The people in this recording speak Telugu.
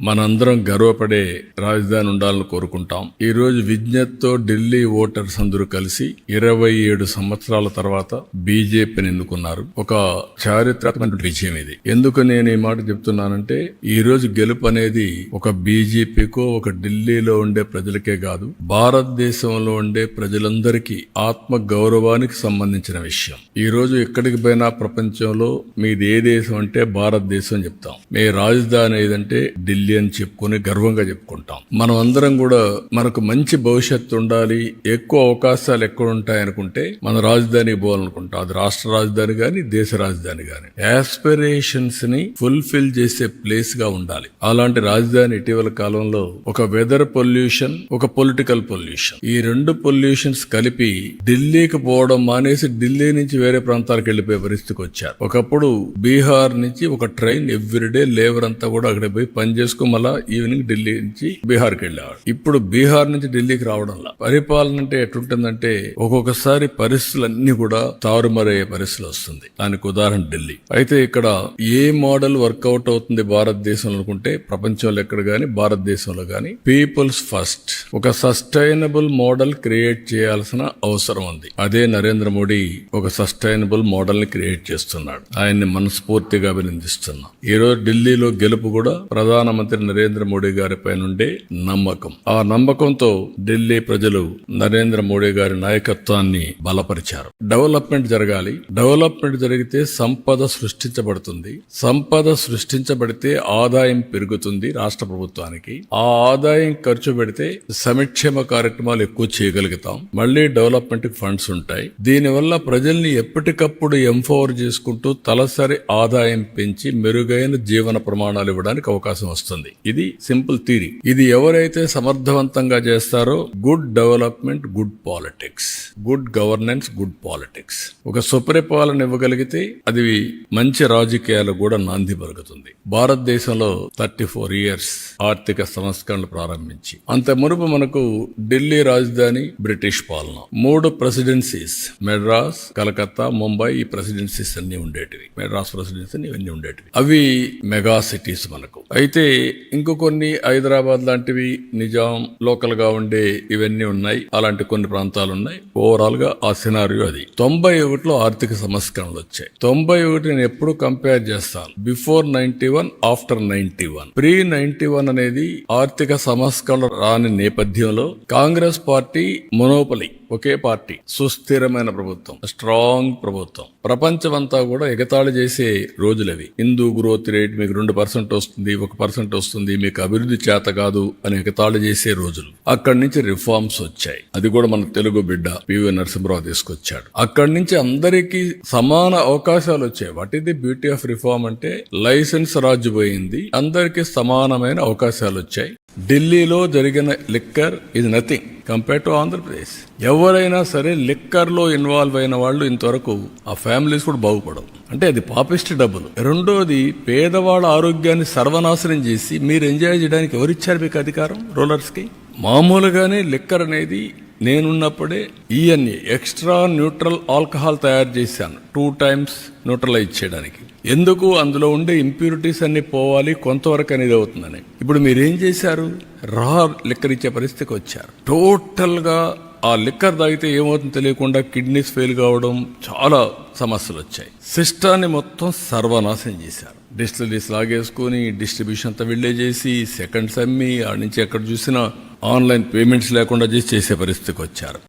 మనందరం గర్వపడే రాజధాని ఉండాలని కోరుకుంటాం. ఈరోజు విజ్ఞత్తో విజ్ఞతతో ఢిల్లీ ఓటర్స్ అందరూ కలిసి ఇరవై ఏడు సంవత్సరాల తర్వాత బీజేపీని ఎన్నుకున్నారు. ఒక చారిత్రాత్మక విజయం ఇది. ఎందుకు నేను ఈ మాట చెప్తున్నానంటే ఈ రోజు గెలుపు అనేది ఒక బీజేపీకో ఒక ఢిల్లీలో ఉండే ప్రజలకే కాదు భారతదేశంలో ఉండే ప్రజలందరికీ ఆత్మ గౌరవానికి సంబంధించిన విషయం. ఈ రోజు ఎక్కడికి పోయినా ప్రపంచంలో మీది ఏ దేశం అంటే భారతదేశం చెప్తాం. మీ రాజధాని ఏదంటే ఢిల్లీ. అని చెప్పుకొని గర్వంగా చెప్పుకుంటాం. మనం అందరం కూడా మనకు మంచి భవిష్యత్తు ఉండాలి ఎక్కువ అవకాశాలు ఎక్కడ ఉంటాయి అనుకుంటే మన రాజధాని పోవాలనుకుంటాం. అది రాష్ట్ర రాజధాని కానీ దేశ రాజధాని కానీ యాస్పిరేషన్స్ని ఫుల్ఫిల్ చేసే ప్లేస్గా ఉండాలి. అలాంటి రాజధాని ఇటీవల కాలంలో ఒక వెదర్ పొల్యూషన్ ఒక పొలిటికల్ పొల్యూషన్ ఈ రెండు పొల్యూషన్స్ కలిపి ఢిల్లీకి పోవడం మానేసి ఢిల్లీ నుంచి వేరే ప్రాంతాలకు వెళ్ళిపోయే పరిస్థితికి వచ్చారు. ఒకప్పుడు బీహార్ నుంచి ఒక ట్రైన్ ఎవ్రీడే లేబర్ అంతా కూడా అక్కడ పోయి పని చేసుకుని మళ్ళా ఈవినింగ్ ఢిల్లీ నుంచి బీహార్కి వెళ్ళేవాడు. ఇప్పుడు బీహార్ నుంచి ఢిల్లీకి రావడంలా పరిపాలన అంటే ఎట్లుంటుందంటే ఒక్కొక్కసారి పరిస్థితులన్నీ కూడా తారుమారయ్యే పరిస్థితులు వస్తుంది. దానికి ఉదాహరణ ఢిల్లీ. అయితే ఇక్కడ ఏ మోడల్ వర్కౌట్ అవుతుంది భారతదేశంలో అనుకుంటే ప్రపంచంలో ఎక్కడ గాని భారతదేశంలో గాని పీపుల్స్ ఫస్ట్. ఒక సస్టైనబుల్ మోడల్ క్రియేట్ చేయాల్సిన అవసరం ఉంది. అదే నరేంద్ర మోడీ ఒక సస్టైనబుల్ మోడల్ని క్రియేట్ చేస్తున్నాడు. ఆయన్ని మనస్ఫూర్తిగా అభినందిస్తున్నాం. ఈ రోజు ఢిల్లీలో గెలుపు కూడా ప్రధానమంత్రి నరేంద్ర మోడీ గారి పైనుండే నమ్మకం. ఆ నమ్మకంతో ఢిల్లీ ప్రజలు నరేంద్ర మోడీ గారి నాయకత్వాన్ని బలపరిచారు. డెవలప్మెంట్ జరగాలి. డెవలప్మెంట్ జరిగితే సంపద సృష్టించబడుతుంది. సంపద సృష్టించబడితే ఆదాయం పెరుగుతుంది రాష్ట్ర ప్రభుత్వానికి. ఆ ఆదాయం ఖర్చు పెడితే సంక్షేమ కార్యక్రమాలు ఎక్కువ చేయగలుగుతాం. మళ్ళీ డెవలప్మెంట్ ఫండ్స్ ఉంటాయి. దీనివల్ల ప్రజల్ని ఎప్పటికప్పుడు ఎంఫవర్ చేసుకుంటూ తలసరి ఆదాయం పెంచి మెరుగైన జీవన ప్రమాణాలు ఇవ్వడానికి అవకాశం వస్తుంది. ఇది సింపుల్ థీరీ ఇది ఎవరైతే సమర్థవంతంగా చేస్తారో good development good politics. Good governance good politics. ఒక సుపరిపాలన ఇవ్వగలిగితే అది మంచి రాజకీయాలు కూడా నాంది పలుకుతుంది. భారతదేశంలో థర్టీ ఫోర్ ఇయర్స్ ఆర్థిక సంస్కరణలు ప్రారంభించి అంత మునుపు మనకు ఢిల్లీ రాజధాని బ్రిటిష్ పాలన. మూడు ప్రెసిడెన్సీస్ మెడ్రాస్ కలకత్తా ముంబై ఈ ప్రెసిడెన్సీస్ అన్ని ఉండేటివి. మెడ్రాస్ ప్రెసిడెన్సీ ఇవన్నీ ఉండేటివి. అవి మెగా సిటీస్ మనకు. అయితే ఇంకో కొన్ని హైదరాబాద్ లాంటివి నిజాం లోకల్గా ఉండే ఇవన్నీ ఉన్నాయి. అలాంటి కొన్ని ప్రాంతాలు ఉన్నాయి ఓవరాల్గా ఆ సినారియో అది. తొంభై ఒకటిలో ఆర్థిక సంస్కరణలు వచ్చాయి. తొంభై ఒకటి నేను ఎప్పుడు కంపేర్ చేస్తాను. Before ninety one after ninety one pre ninety one అనేది ఆర్థిక సంస్కరణ రాని నేపథ్యంలో కాంగ్రెస్ పార్టీ మొనోపలి ఒకే పార్టీ సుస్థిరమైన ప్రభుత్వం స్ట్రాంగ్ ప్రభుత్వం. ప్రపంచమంతా కూడా ఎగతాళి చేసే రోజులవి. హిందూ గ్రోత్ రేట్ మీకు రెండు పర్సెంట్ వస్తుంది ఒక పర్సెంట్ వస్తుంది మీకు అభివృద్ధి చేత కాదు అని ఎగతాళి చేసే రోజులు. అక్కడి నుంచి రిఫార్మ్స్ వచ్చాయి. అది కూడా మన తెలుగు బిడ్డ పివి నరసింహరావు తీసుకొచ్చాడు. అక్కడి నుంచి అందరికీ సమాన అవకాశాలు వచ్చాయి. వాట్ ఇది బ్యూటీ ఆఫ్ రిఫార్మ్ అంటే లైసెన్స్ రాజు పోయింది. అందరికీ సమానమైన అవకాశాలు వచ్చాయి. ఢిల్లీలో జరిగిన లిక్కర్ ఇది నథింగ్. కంపేర్ టు ఆంధ్రప్రదేశ్ ఎవరైనా సరే లిక్కర్లో ఇన్వాల్వ్ అయిన వాళ్ళు ఇంతవరకు ఆ ఫ్యామిలీస్ కూడా బాగుపడవు. అంటే అది పాపిస్ట్ డబ్బులు. రెండోది పేదవాళ్ళ ఆరోగ్యాన్ని సర్వనాశనం చేసి మీరు ఎంజాయ్ చేయడానికి ఎవరిచ్చారు మీకు అధికారం? రూలర్స్కి మామూలుగానే లిక్కర్ అనేది నేనున్నప్పుడే ఈఎన్ఏ ఎక్స్ట్రా న్యూట్రల్ ఆల్కహాల్ తయారు చేశాను. టూ టైమ్స్ న్యూట్రలైజ్ చేయడానికి. ఎందుకు? అందులో ఉండే ఇంప్యూరిటీస్ అన్ని పోవాలి కొంతవరకు అనేది అవుతుందని. ఇప్పుడు మీరేం చేశారు? రా లిక్కర్ ఇచ్చే పరిస్థితికి వచ్చారు. టోటల్గా ఆ లిక్కర్ తాగితే ఏమవుతుందో తెలియకుండా కిడ్నీస్ ఫెయిల్ కావడం చాలా సమస్యలు వచ్చాయి. సిస్టాన్ని మొత్తం సర్వనాశనం చేశారు. డిస్టిలరీస్ లాగేసుకుని డిస్ట్రిబ్యూషన్ అంతా వెళ్ళే చేసి సెకండ్స్ అమ్మి ఆడి నుంచి ఎక్కడ చూసినా ఆన్లైన్ పేమెంట్స్ లేకుండా చేసి చేసే పరిస్థితికి వచ్చారు.